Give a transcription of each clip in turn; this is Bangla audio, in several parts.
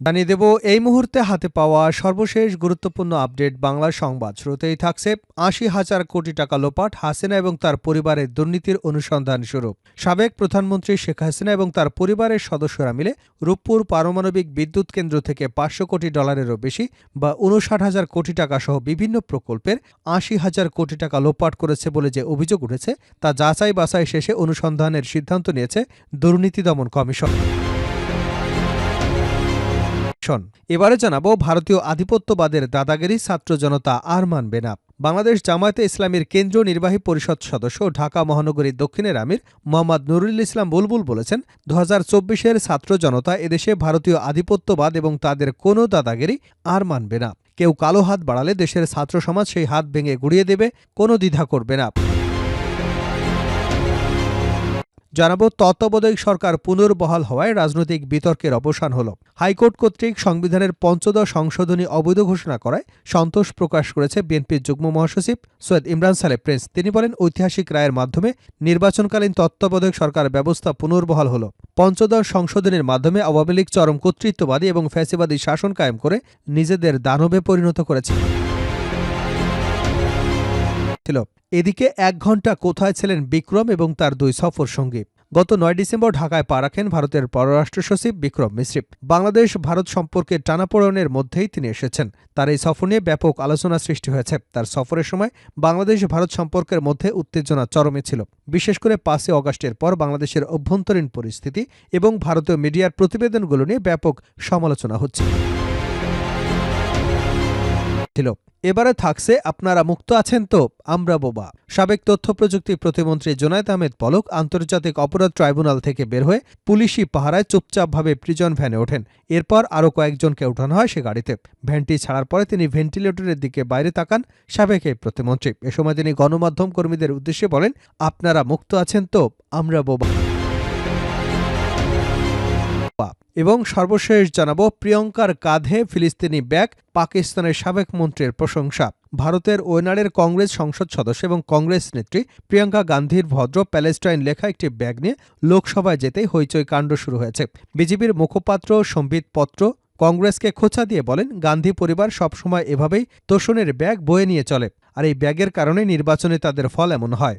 জানিয়ে দেব, এই মুহূর্তে হাতে পাওয়া সর্বশেষ গুরুত্বপূর্ণ আপডেট বাংলা সংবাদ। শুরুতেই থাকছে আশি হাজার কোটি টাকা লোপাট হাসিনা এবং তার পরিবারের দুর্নীতির অনুসন্ধান শুরু। সাবেক প্রধানমন্ত্রী শেখ হাসিনা এবং তার পরিবারের সদস্যরা মিলে রূপপুর পারমাণবিক বিদ্যুৎ কেন্দ্র থেকে পাঁচশো কোটি ডলারেরও বেশি বা উনষাট হাজার কোটি টাকা সহ বিভিন্ন প্রকল্পের আশি হাজার কোটি টাকা লোপাট করেছে বলে যে অভিযোগ উঠেছে, তা যাচাই বাছাই শেষে অনুসন্ধানের সিদ্ধান্ত নিয়েছে দুর্নীতি দমন কমিশন। শোন এবারে জানাব ভারতীয় আধিপত্যবাদের দাদাগিরি ছাত্র জনতা আর মানবে না বাংলাদেশ জামায়াতে ইসলামীর কেন্দ্রীয় নির্বাহী পরিষদ সদস্য ঢাকা মহানগরীর দক্ষিণের আমির মোহাম্মদ নুরুল ইসলাম বুলবুল বলেছেন দু হাজার চব্বিশের ছাত্র জনতা এদেশে ভারতীয় আধিপত্যবাদ এবং তাদের কোনো দাদাগিরি আর মানবে না কেউ কালো হাত বাড়ালে দেশের ছাত্র সমাজ সেই হাত ভেঙে গুড়িয়ে দেবে, কোনো দ্বিধা করবে না। জানাব, তত্ত্বাবধায়ক সরকার পুনর্বহাল হওয়ায় রাজনৈতিক বিতর্কের অবসান হল। হাইকোর্ট কর্তৃক সংবিধানের পঞ্চদশ সংশোধনী অবৈধ ঘোষণা করায় সন্তোষ প্রকাশ করেছে বিএনপির যুগ্ম মহাসচিব সৈয়দ ইমরান সালে প্রেস তিনি বলেন, ঐতিহাসিক রায়ের মাধ্যমে নির্বাচনকালীন তত্ত্বাবধায়ক সরকার ব্যবস্থা পুনর্বহাল হল। পঞ্চদশ সংশোধনীর মাধ্যমে আওয়ামী লীগ চরম কর্তৃত্ববাদী এবং ফ্যাসিবাদী শাসন কায়েম করে নিজেদের দানবে পরিণত করেছে। ছিল এদিকে এক ঘণ্টা কোথায় ছিলেন বিক্রম এবং তার দুই সফর সঙ্গী। গত নয় ডিসেম্বর ঢাকায় পা রাখেন ভারতের পররাষ্ট্র সচিব বিক্রম মিশ্রি বাংলাদেশ ভারত সম্পর্কে টানাপোড়েনের মধ্যেই তিনি এসেছেন। তার এই সফর নিয়ে ব্যাপক আলোচনা সৃষ্টি হয়েছে। তার সফরের সময় বাংলাদেশ ভারত সম্পর্কের মধ্যে উত্তেজনা চরমে ছিল। বিশেষ করে পাঁচই অগাস্টের পর বাংলাদেশের অভ্যন্তরীণ পরিস্থিতি এবং ভারতীয় মিডিয়ার প্রতিবেদনগুলো নিয়ে ব্যাপক সমালোচনা হচ্ছে এবারে থাকছে আপনারা মুক্ত আছেন তো, আমরা বোবা। সাবেক তথ্য প্রযুক্তি প্রতিমন্ত্রী জোনায়েদ আহমেদ পলক আন্তর্জাতিক অপরাধ ট্রাইব্যুনাল থেকে বের হয়ে পুলিশি পাহারায় চুপচাপভাবে প্রিজন ভ্যানে ওঠেন। এরপর আরও কয়েকজনকে ওঠানো হয় সে গাড়িতে। ভ্যানটি ছাড়ার পরে তিনি ভেন্টিলেটরের দিকে বাইরে তাকান সাবেক এই প্রতিমন্ত্রী। এ সময় তিনি গণমাধ্যম কর্মীদের উদ্দেশ্যে বলেন, আপনারা মুক্ত আছেন তো, আমরা বোবা। এবং সর্বশেষ জানাব, প্রিয়ঙ্কার কাঁধে ফিলিস্তিনি ব্যাগ, পাকিস্তানের সাবেক মন্ত্রীর প্রশংসা। ভারতের ওয়েনারের কংগ্রেস সংসদ সদস্য এবং কংগ্রেস নেত্রী প্রিয়াঙ্কা গান্ধীর ভদ্র প্যালেস্টাইন লেখা একটি ব্যাগ নিয়ে লোকসভায় যেতেই হইচই কাণ্ড শুরু হয়েছে। বিজেপির মুখপাত্র সম্বিত পত্র কংগ্রেসকে খোঁচা দিয়ে বলেন, গান্ধী পরিবার সবসময় এভাবেই তোষণের ব্যাগ বয়ে নিয়ে চলে, আর এই ব্যাগের কারণে নির্বাচনে তাদের ফল এমন হয়।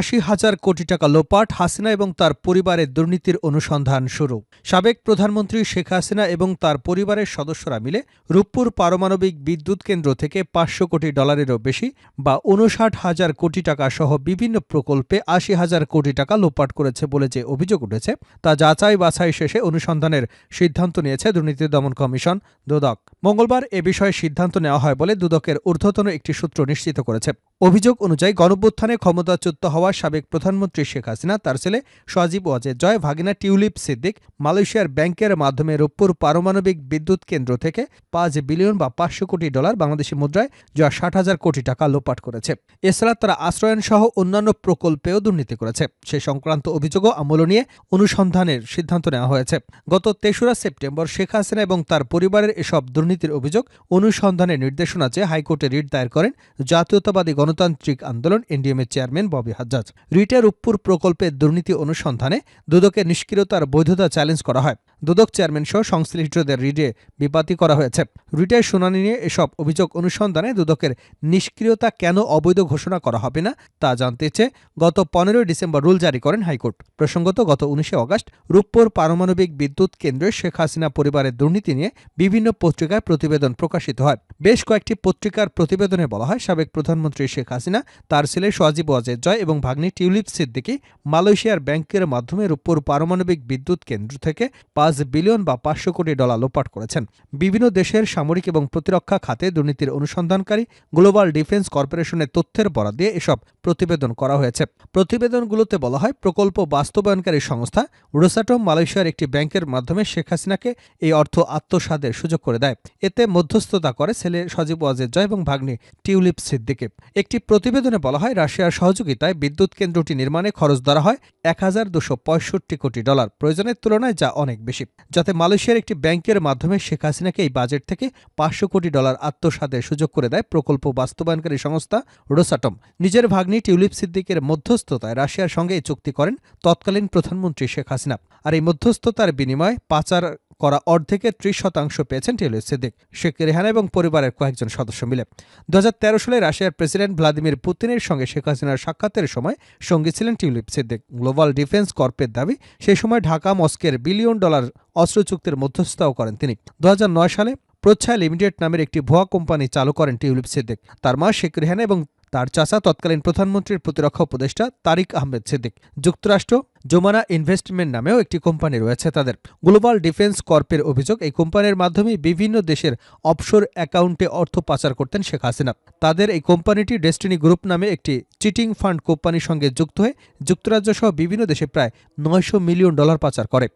আশি হাজার কোটি টাকা লোপাট হাসিনা এবং তার পরিবারের দুর্নীতির অনুসন্ধান শুরু। সাবেক প্রধানমন্ত্রী শেখ হাসিনা এবং তার পরিবারের সদস্যরা মিলে রূপপুর পারমাণবিক বিদ্যুৎ কেন্দ্র থেকে পাঁচশো কোটি ডলারেরও বেশি বা উনষাট হাজার কোটি টাকা সহ বিভিন্ন প্রকল্পে আশি হাজার কোটি টাকা লোপাট করেছে বলে যে অভিযোগ উঠেছে, তা যাচাই বাছাই শেষে অনুসন্ধানের সিদ্ধান্ত নিয়েছে দুর্নীতি দমন কমিশন দুদক। মঙ্গলবার এ বিষয়ে সিদ্ধান্ত নেওয়া হয় বলে দুদকের ঊর্ধ্বতন একটি সূত্র নিশ্চিত করেছে। অভিযোগ অনুযায়ী গণভ্যুত্থানে ক্ষমতাচ্যুত হওয়া সাবেক প্রধানমন্ত্রী শেখ হাসিনা, তার ছেলে সজীব ওয়াজেদ জয়, ভাগিনা টিউলিপ সিদ্দিক, মালয়েশিয়ার ব্যাংকের মাধ্যমে রূপপুর পারমাণবিক বিদ্যুৎ কেন্দ্র থেকে পাঁচ বিলিয়ন বা পাঁচশো কোটি ডলার বাংলাদেশি মুদ্রায় যা ষাট হাজার কোটি টাকা লোপাট করেছে। এছাড়া তারা আশ্রয়ন সহ অন্যান্য প্রকল্পেও দুর্নীতি করেছে। সে সংক্রান্ত অভিযোগও আমল নিয়ে অনুসন্ধানের সিদ্ধান্ত নেওয়া হয়েছে। গত তেসরা সেপ্টেম্বর শেখ হাসিনা এবং তার পরিবারের এসব দুর্নীতির অভিযোগ অনুসন্ধানের নির্দেশনা চেয়ে হাইকোর্টে রিট দায়ের করেন জাতীয়তাবাদী গণতান্ত্রিক আন্দোলন এনডিএমের চেয়ারম্যান ববি হাজ্জাজ। রিটের উপপুর প্রকল্পের দুর্নীতি অনুসন্ধানে দুদকের নিষ্ক্রিয়তার বৈধতা চ্যালেঞ্জ করা হয়। দুদক চেয়ারম্যান সহ সংশ্লিষ্টদের রিটে বিপাতি করা হয়েছে। রিটের শুনানি নিয়ে এসব অভিযোগ অনুসন্ধানে দুদকের নিষ্ক্রিয়তা কেন অবৈধ ঘোষণা করা হবে না, তা জানতে চেয়ে গত পনেরোই ডিসেম্বর রুল জারি করেন হাইকোর্ট। প্রসঙ্গত, গত উনিশে অগাস্ট রূপপুর পারমাণবিক বিদ্যুৎ কেন্দ্রে শেখ হাসিনা পরিবারের দুর্নীতি নিয়ে বিভিন্ন পত্রিকায় প্রতিবেদন প্রকাশিত হয়। বেশ কয়েকটি পত্রিকার প্রতিবেদনে বলা হয়, সাবেক প্রধানমন্ত্রী হাসিনা, তার ছেলে সজীব ওয়াজেদ জয় এবং ভাগ্নি টিউলিপ সিদ্দিকি মালয়েশিয়ার ব্যাংকের মাধ্যমে রূপপুর পারমাণবিক বিদ্যুৎ কেন্দ্র থেকে পাঁচ বিলিয়ন বা পাঁচশো কোটি ডলার লোপাট করেছেন। বিভিন্ন দেশের সামরিক এবং প্রতিরক্ষা খাতে দুর্নীতির অনুসন্ধানকারী, গ্লোবাল ডিফেন্স কর্পোরেশনের তথ্যের বরাদ দিয়ে এসব প্রতিবেদন করা হয়েছে। প্রতিবেদনগুলোতে বলা হয়, প্রকল্প বাস্তবায়নকারী সংস্থা রোসাটম মালয়েশিয়ার একটি ব্যাংকের মাধ্যমে শেখ হাসিনাকে এই অর্থ আত্মসাদের সুযোগ করে দেয়। এতে মধ্যস্থতা করে ছেলে সজীব ওয়াজেদ জয় এবং ভাগ্নি টিউলিপ সিদ্দিকে। একটি প্রতিবেদনে বলা হয়, রাশিয়ার সহযোগিতায় বিদ্যুৎ কেন্দ্রটি নির্মাণে খরচ ধরা হয় এক হাজার দুশো পঁয়ষট্টি কোটি ডলার, প্রয়োজনের তুলনায় যা অনেক বেশি। যাতে মালয়েশিয়ার একটি ব্যাংকের মাধ্যমে শেখ হাসিনাকে এই বাজেট থেকে পাঁচশো কোটি ডলার আত্মসাদের সুযোগ করে দেয় প্রকল্প বাস্তবায়নকারী সংস্থা রোসাটম। নিজের ভাগ্নি টিউলিপ সিদ্দিকের মধ্যস্থতায় রাশিয়ার সঙ্গে এই চুক্তি করেন তৎকালীন প্রধানমন্ত্রী শেখ হাসিনা। আর এই মধ্যস্থতার বিনিময়ে পাচার করা অর্ধেকের ত্রিশ শতাংশ পেয়েছেন টিউলিপ সিদ্দিক। শেখ রেহানা এবং পরিবারের কয়েকজন সদস্য মিলে। দু সালে রাশিয়ার প্রেসিডেন্ট ভ্লাদিমির পুতিনের সঙ্গে শেখ হাসিনার সাক্ষাতের সময় সঙ্গী ছিলেন টিউলিপ সিদ্দিক। গ্লোবাল ডিফেন্স কর্পের দাবি, সেই সময় ঢাকা, মস্কের বিলিয়ন ডলার অস্ত্র চুক্তির মধ্যস্থতাও করেন তিনি। দু হাজার নয় সালে প্রচ্ছায় লিমিটেড নামের একটি ভুয়া কোম্পানি চালু করেন টিউলিপ সিদ্দিক। তার মা শেখ রেহানা এবং তার চাচা তৎকালীন প্রধানমন্ত্রীর প্রতিরক্ষা উপদেষ্টা তারিক আহমেদ সিদ্দিক। যুক্তরাষ্ট্র জোমানা ইনভেস্টমেন্ট নামেও একটি কোম্পানি রয়েছে তাদের। গ্লোবাল ডিফেন্স কর্পের অভিযোগ, এই কোম্পানির মাধ্যমে বিভিন্ন দেশের অফশোর অ্যাকাউন্টে অর্থ পাচার করতেন শেখ হাসিনা। তাদের এই কোম্পানিটি ডেস্টিনি গ্রুপ নামে একটি চিটিং ফান্ড কোম্পানির সঙ্গে যুক্ত হয়ে যুক্তরাজ্য সহ বিভিন্ন দেশে প্রায় নয়শো মিলিয়ন ডলার পাচার করে।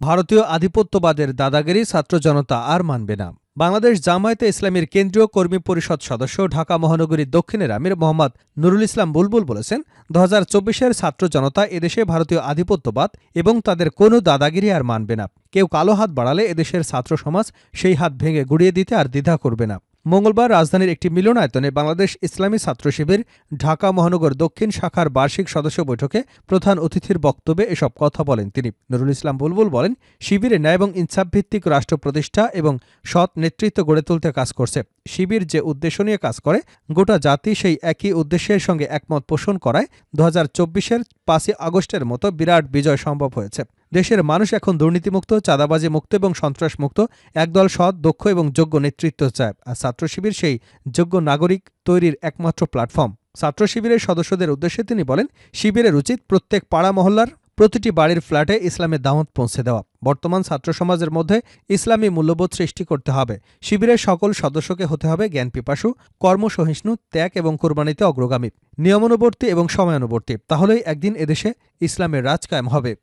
ভারতীয় আধিপত্যবাদের দাদাগিরি ছাত্র জনতা আর মানবে না। বাংলাদেশ জামায়াতে ইসলামীর কেন্দ্রীয় কর্মী পরিষদ সদস্য ঢাকা মহানগরীর দক্ষিণের আমির মোহাম্মদ নুরুল ইসলাম বুলবুল বলেছেন, দু হাজার চব্বিশের ছাত্র জনতা এদেশে ভারতীয় আধিপত্যবাদ এবং তাদের কোনো দাদাগিরি আর মানবে না। কেউ কালো হাত বাড়ালে এদেশের ছাত্র সমাজ সেই হাত ভেঙে গুড়িয়ে দিতে আর দ্বিধা করবে না। মঙ্গলবার রাজধানীর একটি মিলনায়তনে বাংলাদেশ ইসলামী ছাত্র শিবির ঢাকা মহানগর দক্ষিণ শাখার বার্ষিক সদস্য বৈঠকে প্রধান অতিথির বক্তব্যে এসব কথা বলেন তিনি। নুরুল ইসলাম বুলবুল বলেন শিবিরে ন্যায় এবং ইনসাফভিত্তিক রাষ্ট্র প্রতিষ্ঠা এবং সৎ নেতৃত্ব গড়ে তুলতে কাজ করছে। শিবির যে উদ্দেশ্য নিয়ে কাজ করে, গোটা জাতি সেই একই উদ্দেশ্যের সঙ্গে একমত পোষণ করায় দু হাজার চব্বিশের পাঁচই আগস্টের মতো বিরাট বিজয় সম্ভব হয়েছে। দেশের মানুষ এখন দুর্নীতিমুক্ত, চাঁদাবাজি মুক্ত এবং সন্ত্রাস মুক্ত, একদল সৎ, দক্ষ এবং যোগ্য নেতৃত্ব চায়। আর ছাত্র শিবির সেই যোগ্য নাগরিক তৈরির একমাত্র প্ল্যাটফর্ম। ছাত্র শিবিরের সদস্যদের উদ্দেশ্যে তিনি বলেন, শিবিরের উচিত প্রত্যেক পাড়া মহল্লার প্রতিটি বাড়ির ফ্ল্যাটে ইসলামের দাওয়াত পৌঁছে দেওয়া। বর্তমান ছাত্র সমাজের মধ্যে ইসলামী মূল্যবোধ সৃষ্টি করতে হবে। শিবিরের সকল সদস্যকে হতে হবে জ্ঞান পিপাসু, কর্মসহিষ্ণু, ত্যাগ এবং কোরবানিতে অগ্রগামী। নিয়মানুবর্তী এবং সময়ানুবর্তী। তাহলেই একদিন এদেশে ইসলামের রাজ কায়েম হবে।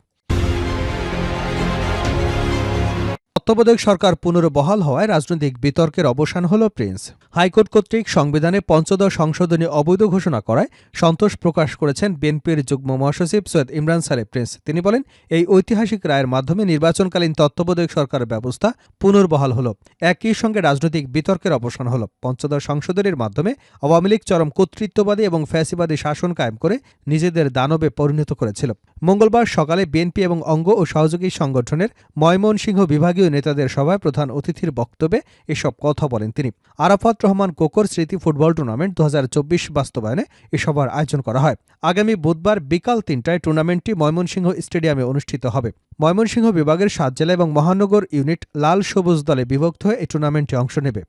তত্ত্বাবধায়ক সরকার পুনর্বহাল হওয়ায় রাজনৈতিক বিতর্কের অবসান হল প্রিন্স। হাইকোর্ট কর্তৃক সংবিধানে পঞ্চদশ সংশোধনী অবৈধ ঘোষণা করায় সন্তোষ প্রকাশ করেছেন বিএনপির যুগ্ম মহাসচিব সৈয়দ ইমরান সারে প্রিন্স। তিনি বলেন, এই ঐতিহাসিক রায়ের মাধ্যমে নির্বাচনকালীন তত্ত্বাবধায়ক সরকারের ব্যবস্থা পুনর্বহাল হল। একই সঙ্গে রাজনৈতিক বিতর্কের অবসান হল। পঞ্চদশ সংশোধনীর মাধ্যমে আওয়ামী লীগ চরম কর্তৃত্ববাদী এবং ফ্যাসিবাদী শাসন কায়েম করে নিজেদের দানবে পরিণত করেছিল। মঙ্গলবার সকালে বিএনপি এবং অঙ্গ ও সহযোগী সংগঠনের ময়মনসিংহ বিভাগীয় নেতাদের সভায় প্রধান অতিথির বক্তব্যে এসব কথা বলেন তিনি। আরাফাত রহমান কোকর স্মৃতি ফুটবল টুর্নামেন্ট দু হাজার চব্বিশ বাস্তবায়নে এ সভার আয়োজন করা হয়। আগামী বুধবার বিকাল তিনটায় টুর্নামেন্টটি ময়মনসিংহ স্টেডিয়ামে অনুষ্ঠিত হবে। ময়মনসিংহ বিভাগের সাত জেলা এবং মহানগর ইউনিট লাল সবুজ দলে বিভক্ত হয়ে এই টুর্নামেন্টে অংশ নেবে।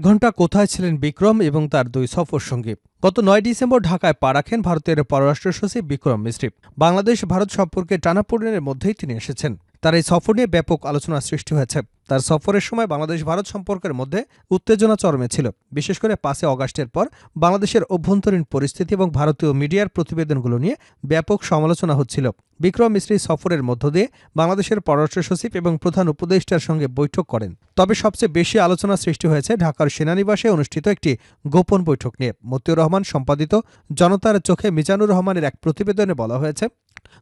এক ঘণ্টা কোথায় ছিলেন বিক্রম এবং তার দুই সফর সঙ্গী। গত নয় ডিসেম্বর ঢাকায় পা রাখেন ভারতের পররাষ্ট্র সচিব বিক্রম মিশ্রি। বাংলাদেশ ভারত সম্পর্কে টানাপোড়েনের মধ্যেই তিনি এসেছেন। তার এই সফর নিয়ে ব্যাপক আলোচনা সৃষ্টি হয়েছে। তার সফরের সময় বাংলাদেশ ভারত সম্পর্কের মধ্যে উত্তেজনা চরমে ছিল। বিশেষ করে পাঁচে অগাস্টের পর বাংলাদেশের অভ্যন্তরীণ পরিস্থিতি এবং ভারতীয় মিডিয়ার প্রতিবেদনগুলো নিয়ে ব্যাপক সমালোচনা হচ্ছিল। বিক্রম মিশ্রি সফরের মধ্য দিয়ে বাংলাদেশের পররাষ্ট্র সচিব এবং প্রধান উপদেষ্টার সঙ্গে বৈঠক করেন। তবে সবচেয়ে বেশি আলোচনা সৃষ্টি হয়েছে ঢাকার সেনানিবাসে অনুষ্ঠিত একটি গোপন বৈঠক নিয়ে। মতিউর রহমান সম্পাদিত জনতার চোখে মিজানুর রহমানের এক প্রতিবেদনে বলা হয়েছে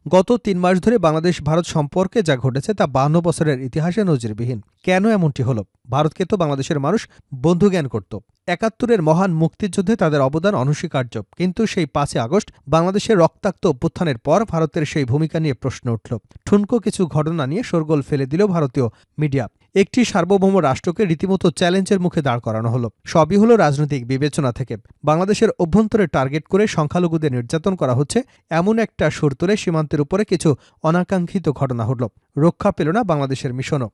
গত তিন মাস ধরে বাংলাদেশ ভারত সম্পর্কে যা ঘটেছে তা বান্ন বছরের ইতিহাসে নজিরবিহীন। কেন এমনটি হলো? ভারতকে তো বাংলাদেশের মানুষ বন্ধু জ্ঞান করত। একাত্তরের মহান মুক্তিযুদ্ধে তাদের অবদান অনস্বীকার্য। কিন্তু সেই পাঁচই আগস্ট বাংলাদেশের রক্তাক্ত অভ্যুত্থানের পর ভারতের সেই ভূমিকা নিয়ে প্রশ্ন উঠল। ঠুনকো কিছু ঘটনা নিয়ে শোরগোল ফেলে দিল ভারতীয় মিডিয়া। একটি সার্বভৌম রাষ্ট্রকে রীতিমতো চ্যালেঞ্জের মুখে দাঁড় করানো হলো। সবই হলো রাজনৈতিক বিবেচনা থেকে। বাংলাদেশের অভ্যন্তরে টার্গেট করে সংখ্যালঘুদের নির্যাতন করা হচ্ছে, এমন একটা সুর তুলে সীমান্তের উপরে কিছু অনাকাঙ্ক্ষিত ঘটনা হল। রক্ষা পেল না বাংলাদেশের মিশনও।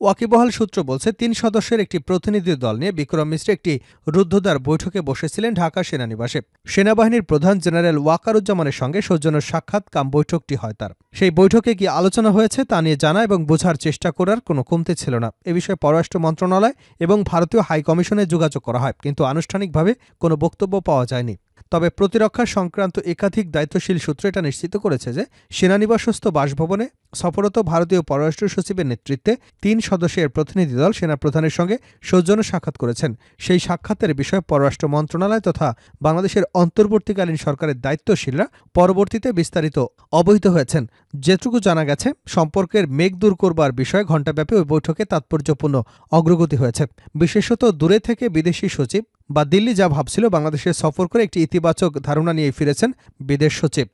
ওয়াকিবহাল সূত্র বলছে, তিন সদস্যের একটি প্রতিনিধি দল নিয়ে বিক্রম মিশ্র একটি রুদ্ধদ্বার বৈঠকে বসেছিলেন ঢাকা সেনানিবাসে। সেনাবাহিনীর প্রধান জেনারেল ওয়াকারুজ্জামানের সঙ্গে সৌজন্য সাক্ষাৎ কাম বৈঠকটি হয় তার। সেই বৈঠকে কি আলোচনা হয়েছে তা নিয়ে জানা এবং বোঝার চেষ্টা করার কোনো কমতি ছিল না। এ বিষয়ে পররাষ্ট্র মন্ত্রণালয় এবং ভারতীয় হাইকমিশনে যোগাযোগ করা হয়, কিন্তু আনুষ্ঠানিকভাবে কোনো বক্তব্য পাওয়া যায়নি। তবে প্রতিরক্ষা সংক্রান্ত একাধিক দায়িত্বশীল সূত্র এটা নিশ্চিত করেছে যে, সেনানিবাসস্থ বাসভবনে সফরত ভারতীয় পররাষ্ট্র সচিবের নেতৃত্বে তিন সদস্যের প্রতিনিধি দল সেনাপ্রধানের সঙ্গে সৌজন্য সাক্ষাৎ করেছেন। সেই সাক্ষাতের বিষয়ে পররাষ্ট্র মন্ত্রণালয় তথা বাংলাদেশের অন্তর্বর্তীকালীন সরকারের দায়িত্বশীলরা পরবর্তীতে বিস্তারিত অবহিত হয়েছেন। যেটুকু জানা গেছে, সম্পর্কের মেঘ দূর করবার বিষয়ে ঘণ্টাব্যাপী ওই বৈঠকে তাৎপর্যপূর্ণ অগ্রগতি হয়েছে। বিশেষত দূরে থেকে বিদেশি সচিব বা দিল্লি যা ভাবছিল বাংলাদেশে সফর করে একটি ইতিবাচক ধারণা নিয়ে ফিরেছেন বিদেশ সচিব।